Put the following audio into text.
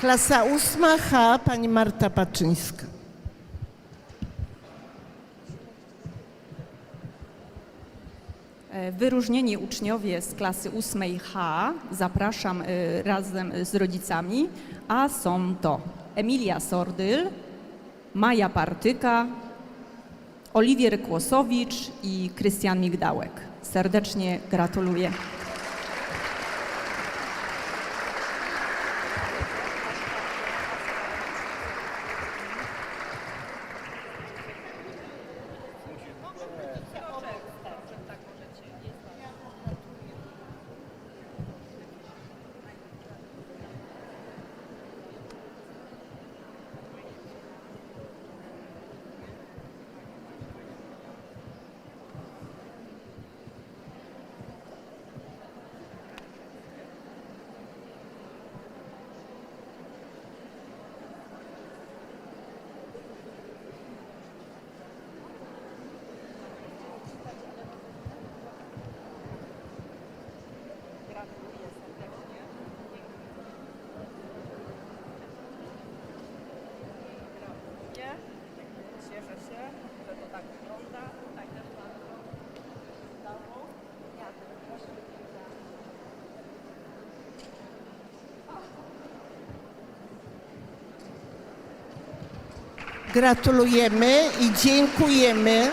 Klasa ósma H, pani Marta Paczyńska. E, Wyróżnieni uczniowie z klasy 8 H zapraszam e, razem z rodzicami, a są to Emilia Sordyl, Maja Partyka, Oliwier Kłosowicz i Krystian Migdałek. Serdecznie gratuluję. Gratulujemy i dziękujemy.